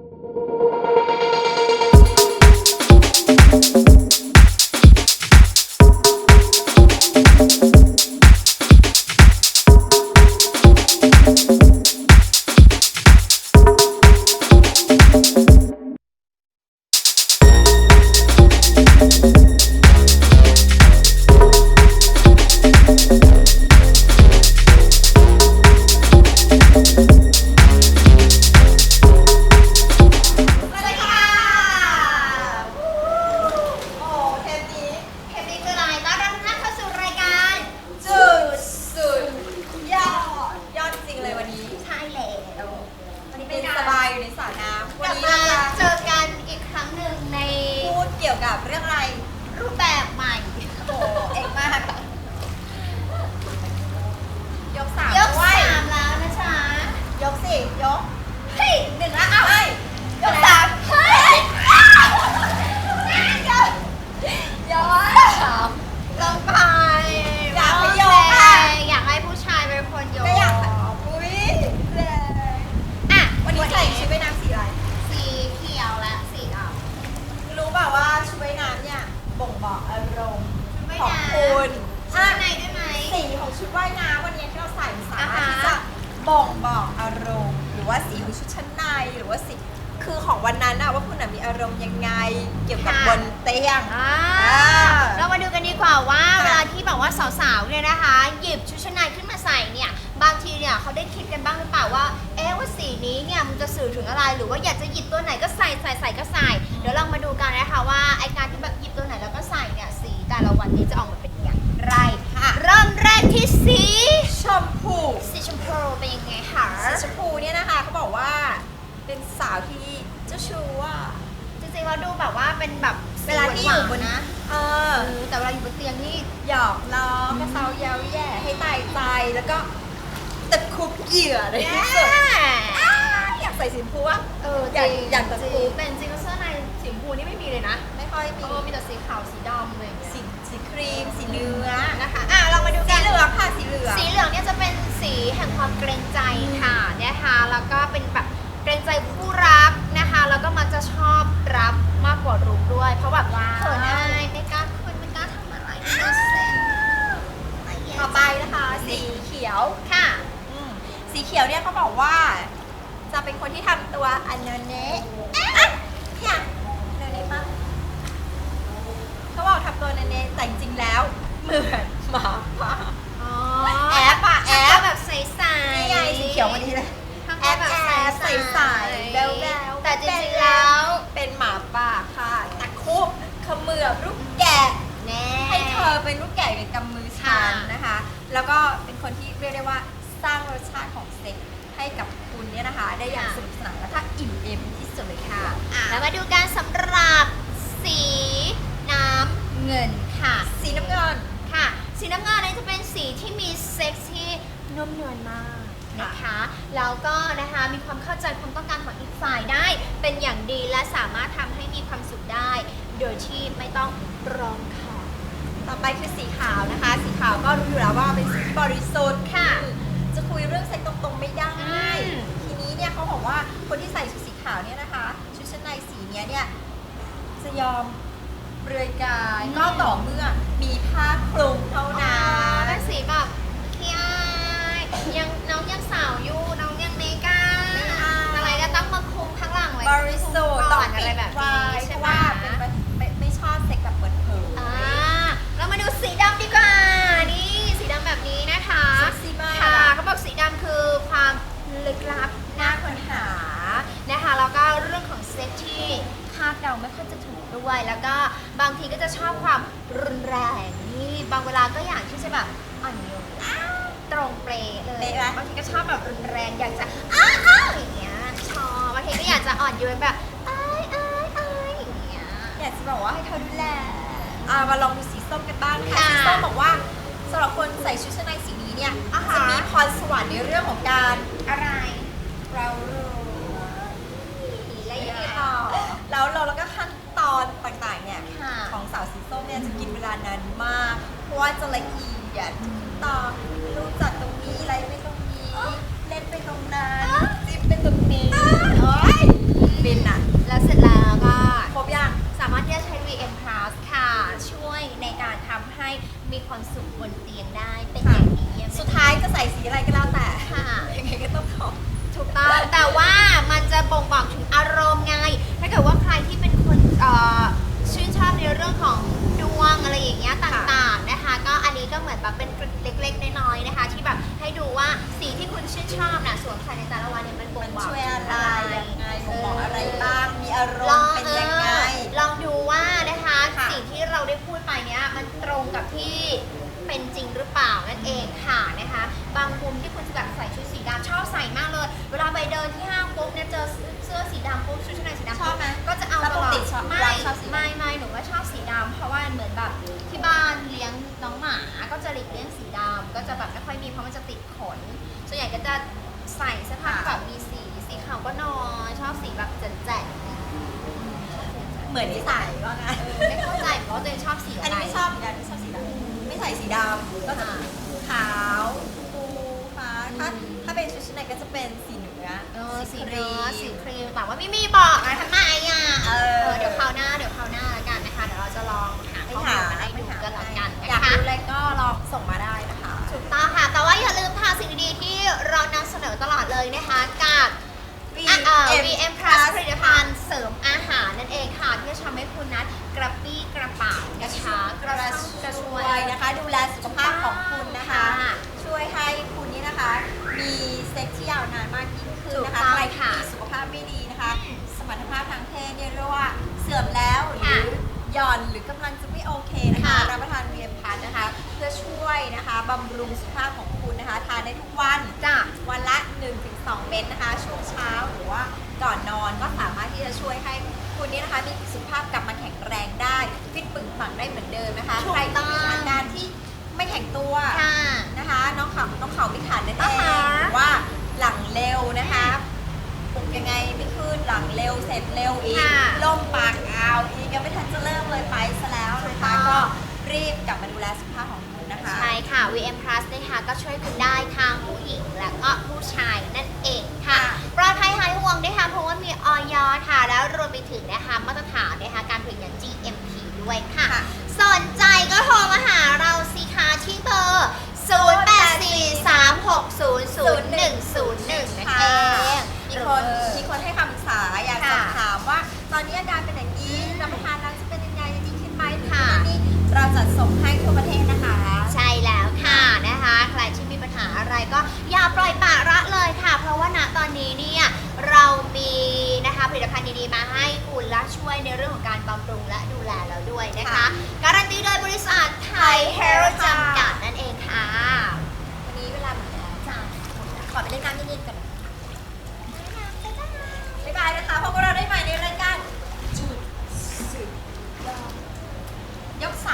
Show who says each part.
Speaker 1: ส
Speaker 2: ในห
Speaker 1: รือว่าสี
Speaker 2: คื
Speaker 1: อ
Speaker 2: ข
Speaker 1: อง
Speaker 2: วั
Speaker 1: นนั้น
Speaker 2: อะ
Speaker 1: ว่าคุณน่ะมีอารมณ์ยังไง เกี่ยวกับบนเตียง
Speaker 2: อ่า
Speaker 1: อ่า
Speaker 2: เรามาดูกันดีกว่าว่า
Speaker 1: ค่ะ
Speaker 2: เวลาที่แบบว่าสาวๆเนี่ยนะคะ หยิบชุดชั้นในขึ้นมาใส่เนี่ยบางทีเนี่ยเขาได้คิดกันบ้างหรือเปล่าว่าเอ๊ะว่าสีนี้เนี่ยมันจะสื่อถึงอะไรหรือว่าอยากจะหยิบตัวไหนก็ใส่ใส่ใส่ก็ใส่ แต่เว
Speaker 1: ลาอยู่บนเตี
Speaker 2: ยงนี่
Speaker 1: หยอกล้อกระเซาเย้าแย่ให้ตายใจแล้วก็ตะครุบเหยื่อเลยที่สุดอ้าอยากใส่สีชมพูอะ
Speaker 2: เออ
Speaker 1: อยาก
Speaker 2: จริง
Speaker 1: อยากจะ
Speaker 2: จริ
Speaker 1: ซื้อ
Speaker 2: งแต่จริงๆแล้วเสื้อในสีชมพูนี่ไม่มีเลยนะ
Speaker 1: ไม่ค่อยมี
Speaker 2: เออมีแต่สีขาวสีดำอะไรอย่างเงี้ย
Speaker 1: สีสีครีม สีเนื้อ
Speaker 2: นะคะอะเรามาดู
Speaker 1: สี
Speaker 2: กัน
Speaker 1: เหลืองค่ะสีเหลือง
Speaker 2: สีเหลืองเนี่ยจะเป็นสีแห่งความเกรงใจค่ะนะคะแล้วก็เป็นแบบเกรงใจผู้รักนะคะ แล้วก็มักจะชอบรับมากกว่ารุกด้วย เพราะแบบ
Speaker 1: ว้าว
Speaker 2: เขินอายไม่กล้าคุยไม่กล้าทำอะไรไม่กล้าเซ็น
Speaker 1: ต่อไปนะคะ สีเขียว
Speaker 2: ค่ะ
Speaker 1: อืมสีเขียวเนี่ยเขาบอกว่า จะเป็นคนที่ทำตัวอันเนเนะอะเนี่ยเนเนะปะเขาบอกทำตัวเนเนะแต่จริงๆแล้ว เหมือนหมาป่า
Speaker 2: อ๋อ
Speaker 1: แอปอะแอป
Speaker 2: ทำตัวแบบใสๆ
Speaker 1: นี่ไงสีเขียววันนี้เลย
Speaker 2: ทำตัวแบบ
Speaker 1: แอบๆ
Speaker 2: ใสๆ
Speaker 1: ใสๆแบ๊วๆ
Speaker 2: แต่จริงๆแล้ว
Speaker 1: เป็นหมาป่าค่ะตะคุบเขมือบลูกแกะ
Speaker 2: แน่
Speaker 1: ให้เธอเป็นลูกแกะอยู่ในกำมือฉัน
Speaker 2: ค่ะ
Speaker 1: นะคะ แล้วก็เป็นคนที่เรียกได้ว่าสร้างรสชาติของเซ็กให้กับคุณเนี่ยนะคะ ได้อย่างสนุกสนานและถ้าอิ่มเอมที่สุดเลยค่ะ
Speaker 2: แล้วมาดูการสำหรับสีน้ำเงินค่ะ
Speaker 1: สีน้ำเงิน
Speaker 2: ค่ะ สีน้ำเงินนี่จะเป็นสีที่มีเซ็กซ์ที่นุ่มนวลมากนะคะแล้วก็นะคะมีความเข้าใจความต้องการของอีกฝ่ายได้เป็นอย่างดีและสามารถทำให้มีความสุขได้ โดยที่ไม่ต้องร้องขอ
Speaker 1: ต่อไปคือสีขาวนะคะ สีขาวก็รู้อยู่แล้วว่าเป็นสีที่บริสุทธิ์
Speaker 2: ค่ะ
Speaker 1: จะคุยเรื่องเซ็กตรงๆไม่ได้
Speaker 2: อืม
Speaker 1: ทีนี้เนี่ยเขาบอกว่าคนที่ใส่ชุดสีขาวเนี่ยนะคะ ชุดชั้นในสีเนี้ยเนี่ยจะยอมเปลือยกายก็ต่อเมื่อมี
Speaker 2: เดาไม่ค่อยจะถูกด้วย แล้วก็บางทีก็จะชอบความรุนแรงนี่บางเวลาก็อยากที่จะแบบอ่อนโยนตรงเปรย์เลย
Speaker 1: เป๊ะไหม
Speaker 2: บางทีก็ชอบแบบรุนแรงอยากจะอ้าวอ้าวอย่างเงี้ยชอบบางทีก็อยากจะอ่อนโยนแบบอ้ายอ้ายอ้ายอย่างเงี้ย
Speaker 1: อยากจะบอกว่าให้เธอดูแล อ่ามาลองดูสีส้มกันบ้างค่ะ
Speaker 2: ค่ะ
Speaker 1: สีส้มบอกว่าสำหรับคนใส่ชุดชั้นในสีนี้เนี่ย
Speaker 2: อ่าฮะ
Speaker 1: จะมีพรสวรรค์ในเรื่องของการ
Speaker 2: อะไร
Speaker 1: เรา ว่าจะละเอียดตอรู้จัดตรงนี้ไลท์ไปตรงนี้ เล่นไปตรงนั้น จิ้มไปตรงนี้โอ้ยเป็
Speaker 2: นอะ
Speaker 1: แล้ว
Speaker 2: เสร็จแล้ว แบบเป็นเกร็ดเล็กๆน้อยๆนะคะ ที่แบบให้ดูว่าสีที่คุณชื่นชอบน่ะสวมใส่ในแต่ละวันเนี่ยมันบ่
Speaker 1: มั
Speaker 2: ง
Speaker 1: น
Speaker 2: บอก
Speaker 1: ช่วยอะไร
Speaker 2: ถึ
Speaker 1: ยังไงบ่งบอกอะไรบ้าง มีอาร
Speaker 2: ล
Speaker 1: ม
Speaker 2: อง
Speaker 1: ณ์เป็นยังไง
Speaker 2: เออลองดูว่านะคะ
Speaker 1: ค่ะ
Speaker 2: สิ่งที่เราได้พูดไปเนี้ยมันตรงกับที่ เป็นจริงหรือเปล่านั่นเองค่ะนะคะ บางมุมที่คุณจะแบบใส่ชุดสีดำชอบใส่มากเลย เวลาไปเดินที่ห้างปุ๊บเนี่ยเจอเสื้อสีดำปุ๊บชุดชั้นในสีดำ
Speaker 1: ชอบไหม
Speaker 2: ก็จะเอา
Speaker 1: แล้ว
Speaker 2: ต
Speaker 1: ป
Speaker 2: ล
Speaker 1: ก
Speaker 2: อด
Speaker 1: ติชอบ
Speaker 2: ไม่
Speaker 1: เราชอบสี
Speaker 2: ไม่ไม่หนูก็ชอบสีดำเพราะว่าเหมือนแบบที่บ้านเลี้ยงน้องหมาก็จะหลีกเลี่ยงสีดำก็จะแบบไม่ค่อยมีเพราะมันจะติดขนส่วนใหญ่ก็จะใส่เสื้อผ้าที่แบบมีสีสีขาวก็นอนชอบสีแบบแจ๋ๆ
Speaker 1: เหมือนที่ใส่ว่างั้น
Speaker 2: ไม่ สี
Speaker 1: ค
Speaker 2: เนื้อ
Speaker 1: ม
Speaker 2: สีครีมแบบว่าไม่มีบอกนะทำไมอะ
Speaker 1: เออ
Speaker 2: เดี๋ยวคราวหน้าเดี๋ยวคราวหน้าแล้วกันนะคะเดี๋ยวเราจะลองหา
Speaker 1: ไม่
Speaker 2: ข้อมู
Speaker 1: หา
Speaker 2: ลมาให้
Speaker 1: ไม่
Speaker 2: ดู
Speaker 1: หา
Speaker 2: กันละกัน
Speaker 1: อยาก
Speaker 2: นะคะ
Speaker 1: รู้อะไรก็ลองส่งมาได้นะคะ
Speaker 2: ถูกต้องค่ะ แต่ว่าอย่าลืมค่ะสิ่งดีๆที่เรานำเสนอตลอดเลยนะคะ กับอะเอ่อ VM Plus ผลิตภัณฑ์เสริมอา อน
Speaker 1: หรือกำลังจะไม่โอเคนะคะ
Speaker 2: ค่ะ
Speaker 1: รับประทาน VM Plus นะคะ เพื่อช่วยนะคะบำรุงสุขภาพของคุณนะคะ ทานได้ทุกวัน
Speaker 2: จ้ะ
Speaker 1: วันละ 1-2 เม็ดนะคะ ช่วงเช้าหรือว่าก่อนนอนก็สามารถที่จะช่วยให้คุณนี่นะคะมีสุขภาพกลับมาแข็งแรงได้ฟิตปึงปังได้เหมือนเดิมนะคะ
Speaker 2: ถูก
Speaker 1: ใครที่มี
Speaker 2: ต้อง
Speaker 1: อาการที่ ได้ทั้
Speaker 2: งผู้หญิงและก็ผู้ชายนั่นเองค่ะ
Speaker 1: ค่ะ
Speaker 2: ปลอดภัยหายห่วงนะคะเพราะว่ามีออยค่ะ แล้วรวมไปถึงนะคะมาตรฐานนะคะการผลิตอย่าง GMP ด้วยค่ะ
Speaker 1: ค่ะ
Speaker 2: สนใจก็โทรมาหาเราสิคะที่เบอร์ 0843600101นั่นเอง
Speaker 1: มีคน
Speaker 2: เออ
Speaker 1: มีคนให้คำปรึกษาอยากส
Speaker 2: ค่ะ
Speaker 1: อบถามว่า ตอนนี้อาการเป็นอย่างนี้รับประทานแล้วจะเป็นยังไงจะดีขึ้นไหม
Speaker 2: ค่ะ
Speaker 1: นี่เราจัดส่งให้ทั่วประเทศนะคะ
Speaker 2: อะไรก็อย่าปล่อยปละละเลยค่ะ เพราะว่าณตอนนี้เนี่ยเรามีนะคะผลิตภัณฑ์ดีๆมาให้คุณและช่วยในเรื่องของการบำรุงและดูแลเราด้วยนะคะการันตีโดยบริษัทไทยเฮลจำกัดนั่นเองค่ะ
Speaker 1: วันนี้เวลาหมดแล้ว
Speaker 2: จ้า
Speaker 1: ขอไปเล่นน้ำนิดนๆกันบ๊ายบายนะคะพบกับเราได้ใหม่ในรายการจุดสุดยอดยกสา